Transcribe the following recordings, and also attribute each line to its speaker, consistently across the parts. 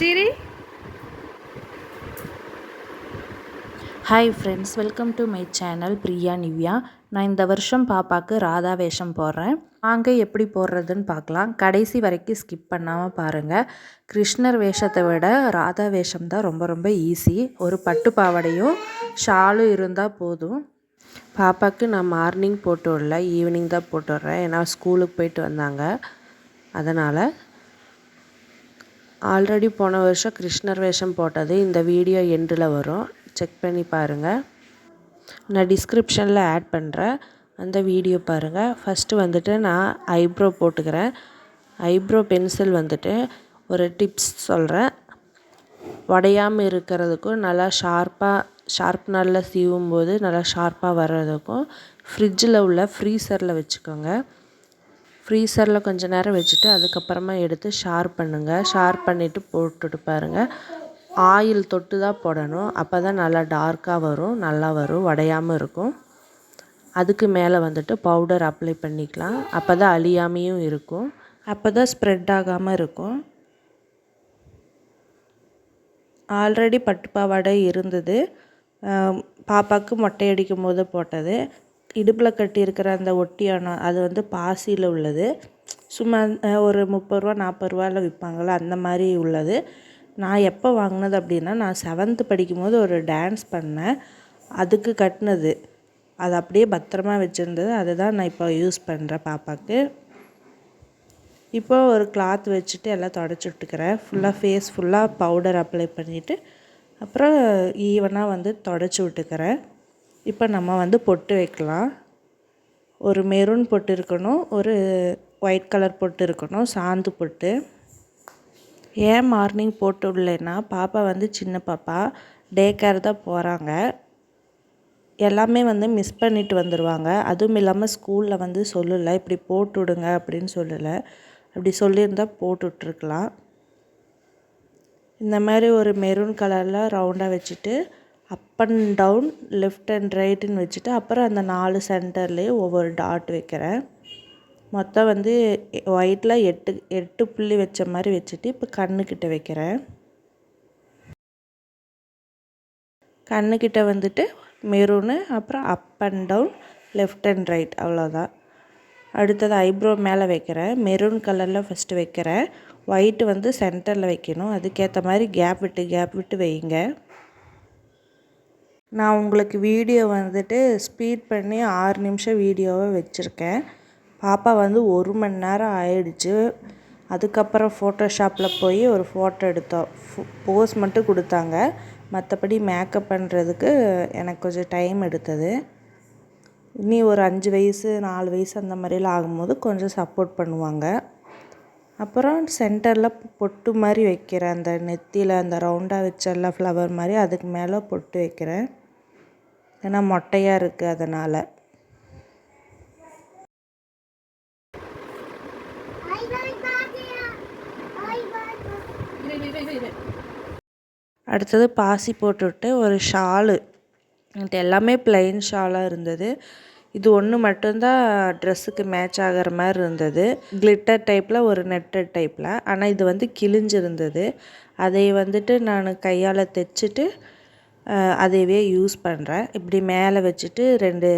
Speaker 1: Siri.
Speaker 2: Hi friends welcome to my channel Priya Nivya நான் இந்த வருஷம் பாப்பாவுக்கு ராதா வேஷம் போடுறேன். வாங்க எப்படி போடுறதுன்னு பார்க்கலாம். கடைசி வரைக்கும் ஸ்கிப் பண்ணாமல் பாருங்கள் கிருஷ்ணர் வேஷத்தை விட ராதா வேஷம் தான் ரொம்ப ரொம்ப ஈஸி ஒரு பட்டு பாவாடையும் ஷாலும் இருந்தால் போதும். பாப்பாவுக்கு நான் மார்னிங் போட்டு விடல ஈவினிங் தான் போட்டு விட்றேன் ஏன்னா ஸ்கூலுக்கு போயிட்டு வந்தாங்க. அதனால் ஆல்ரெடி போன வருஷம் கிருஷ்ணர் வேஷம் போட்டது. இந்த வீடியோ எண்டில் வரும். செக் பண்ணி பாருங்கள் நான் டிஸ்கிரிப்ஷனில் ஆட் பண்ணுறேன் அந்த வீடியோ பாருங்கள் ஃபஸ்ட்டு வந்துட்டு நான் ஐப்ரோ போட்டுக்கிறேன். ஐப்ரோ பென்சில் வந்துட்டு ஒரு டிப்ஸ் சொல்கிறேன் உடையாமல் இருக்கிறதுக்கும் நல்லா ஷார்ப்பாக ஷார்ப்னரில் சீவும் போது நல்லா ஷார்ப்பாக வர்றதுக்கும் ஃப்ரிட்ஜில் உள்ள ஃப்ரீசரில் வச்சுக்கோங்க. ஃப்ரீசரில் கொஞ்சம் நேரம் வச்சுட்டு அதுக்கப்புறமா எடுத்து ஷார்ப் பண்ணுங்கள் ஷார்ப் பண்ணிவிட்டு போட்டுட்டு பாருங்கள் ஆயில் தொட்டு தான் போடணும். அப்போ தான் நல்லா டார்க்காக வரும் நல்லா வரும் உடையாமல் இருக்கும். அதுக்கு மேலே வந்துட்டு பவுடர் அப்ளை பண்ணிக்கலாம். அப்போ தான் அழியாமையும் இருக்கும். அப்போ தான் ஸ்ப்ரெட் ஆகாமல் இருக்கும். ஆல்ரெடி பட்டு பாவாடை இருந்தது பாப்பாவுக்கு மொட்டை அடிக்கும் போது போட்டது. இடுப்பில் கட்டியிருக்கிற அந்த ஒட்டியானம் அது வந்து பாசியில் உள்ளது. சும்மா ஒரு முப்பது ரூபா நாற்பது ரூபாயில் விற்பாங்கள்ல அந்த மாதிரி உள்ளது. நான் எப்போ வாங்கினது அப்படின்னா நான் செவன்த்து படிக்கும்போது ஒரு டான்ஸ் பண்ணேன். அதுக்கு கட்டினது. அது அப்படியே பத்திரமா வச்சுருந்தது. அதை தான் நான் இப்போ யூஸ் பண்ணுறேன் பாப்பாவுக்கு இப்போ ஒரு கிளாத் வச்சுட்டு எல்லாம் தொடச்சி விட்டுக்கிறேன். ஃபுல்லாக ஃபேஸ் ஃபுல்லாக பவுடர் அப்ளை பண்ணிவிட்டு அப்புறம் ஈவனாக வந்து தொடச்சி விட்டுக்கிறேன். இப்போ நம்ம வந்து பொட்டு வைக்கலாம். ஒரு மெரூன் பொட்டு இருக்கணும் ஒரு ஒயிட் கலர் பொட்டு இருக்கணும் சாந்து பொட்டு. ஏன் மார்னிங் போட்டு விடலைன்னா பாப்பா வந்து சின்ன பாப்பா டே கேர் தான் போகிறாங்க எல்லாமே வந்து மிஸ் பண்ணிட்டு வந்துடுவாங்க அதுவும் இல்லாமல் ஸ்கூலில் வந்து சொல்லலை இப்படி போட்டு விடுங்க அப்படின்னு சொல்லலை. அப்படி சொல்லியிருந்தா போட்டுட்ருக்கலாம் இந்த மாதிரி ஒரு மெரூன் கலரில் ரவுண்டாக வச்சுட்டு up and down left and ரைட்டுன்னு வச்சுட்டு அப்புறம் அந்த நாலு சென்டர்லேயே ஒவ்வொரு டாட் வைக்கிறேன். மொத்தம் வந்து ஒயிட்டில் எட்டு எட்டு புள்ளி வச்ச மாதிரி வச்சுட்டு இப்போ கண்ணுக்கிட்ட வைக்கிறேன். கண்ணுக்கிட்ட வந்துட்டு மெரூனு அப்புறம் up and down left and right அவ்வளோதான் அடுத்தது ஐப்ரோ மேலே வைக்கிறேன். மெரூன் கலரில் ஃபஸ்ட்டு வைக்கிறேன். ஒயிட்டு வந்து சென்டரில் வைக்கணும். அதுக்கேற்ற மாதிரி கேப் விட்டு கேப் விட்டு வைங்க நான் உங்களுக்கு வீடியோ வந்துட்டு ஸ்பீட் பண்ணி ஆறு நிமிஷம் வீடியோவை வச்சுருக்கேன். பாப்பா வந்து ஒரு மணி நேரம் ஆயிடுச்சு. அதுக்கப்புறம் ஃபோட்டோஷாப்பில் போய் ஒரு ஃபோட்டோ எடுத்தோம் போஸ் மட்டும் கொடுத்தாங்க. மற்றபடி மேக்கப் பண்ணுறதுக்கு எனக்கு கொஞ்சம் டைம் எடுத்தது. இனி ஒரு அஞ்சு வயசு நாலு வயசு அந்த மாதிரிலாம் ஆகும்போது கொஞ்சம் சப்போர்ட் பண்ணுவாங்க. அப்புறம் சென்டரில் பொட்டு மாதிரி வைக்கிறேன் அந்த நெத்தியில் அந்த ரவுண்டாக வச்செல்லாம் ஃப்ளவர் மாதிரி அதுக்கு மேலே பொட்டு வைக்கிறேன். ஏன்னா மொட்டையாக இருக்குது அதனால். அடுத்தது பாசி போட்டுவிட்டு ஒரு ஷாலு. இது எல்லாமே ப்ளைன் ஷாலாக இருந்தது. இது ஒன்று மட்டும்தான் ட்ரெஸ்ஸுக்கு மேட்ச் ஆகிற மாதிரி இருந்தது. கிளிட்டர் டைப்பில் ஒரு நெட்டட் டைப்பில் ஆனால் இது வந்து கிழிஞ்சிருந்தது. அதை வந்துட்டு நான் கையால் தைச்சிட்டு அதையவே யூஸ் பண்ணுறேன் இப்படி மேலே வச்சுட்டு ரெண்டு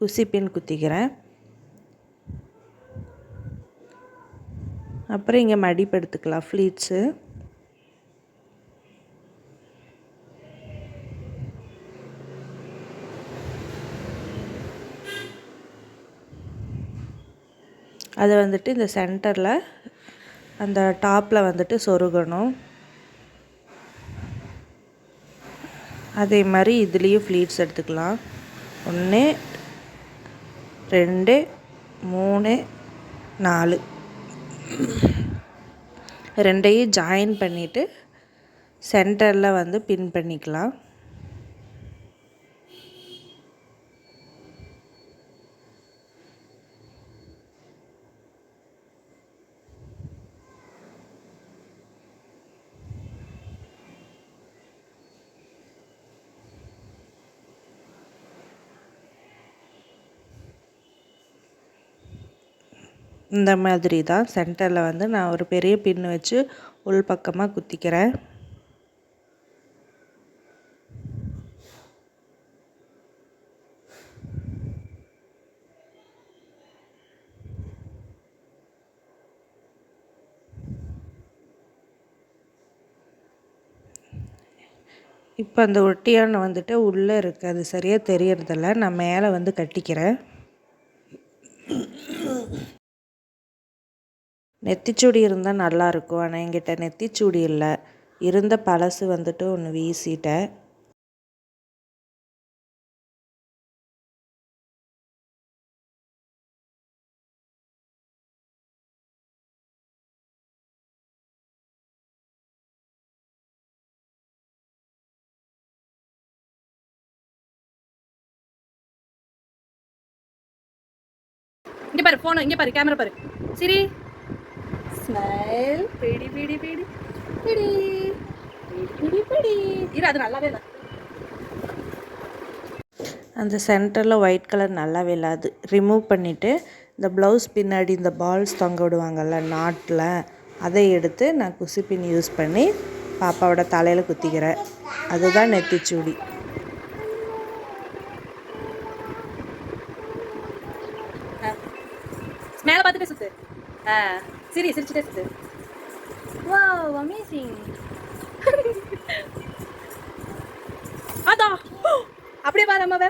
Speaker 2: குசி பின் குத்திக்கிறேன். அப்புறம் இங்கே மடிப்பு எடுத்துக்கலாம் ஃப்ளீட்ஸு அதை வந்துட்டு இந்த சென்டரில் அந்த டாப்பில் வந்துட்டு சொருகணும். அதே மாதிரி இதுலேயும் ஃப்ளீட்ஸ் எடுத்துக்கலாம். ஒன்று ரெண்டு மூணு நாலு. ரெண்டையும் ஜாயின் பண்ணிவிட்டு சென்டரில் வந்து பின் பண்ணிக்கலாம். இந்த மாதிரி தான் சென்டரில் வந்து நான் ஒரு பெரிய பின் வச்சு உள் பக்கமாக குத்திக்கிறேன். இப்போ அந்த ஒட்டியானை வந்துட்டு உள்ளே இருக்குது அது சரியாக தெரியறதில்ல. நான் மேலே வந்து கட்டிக்கிறேன். நெத்திச்சூடி இருந்தால் நல்லாயிருக்கும் ஆனால் என்கிட்ட நெத்திச்சூடி இல்லை. இருந்த பழசு வந்துட்டு ஒன்று வீசிட்டேன்.
Speaker 1: இங்க பாரு ஃபோனு இங்க பாரு கேமரா பாரு. சரி. ஸ்மைல் பிடி பிடி பிடி. பிடி. பிடி பிடி இரு அது நல்லாவே இல்லை.
Speaker 2: அந்த சென்டரில் ஒயிட் கலர் நல்லாவே இல்லை. அது ரிமூவ் பண்ணிவிட்டு இந்த ப்ளவுஸ் பின்னாடி இந்த பால்ஸ் தொங்க விடுவாங்கல்ல நாட்டில் அதை எடுத்து நான் குசி பின் யூஸ் பண்ணி பாப்பாவோட தலையில் குத்திக்கிறேன். அதுதான் நெத்திச்சூடி
Speaker 1: மேல பார்த்துட்டே சுத்து ஆ. சிரி சிரிச்சுட்டே சுத்து வாவ் அமேசிங் அதான். அப்படியே பாரு அம்மாவை.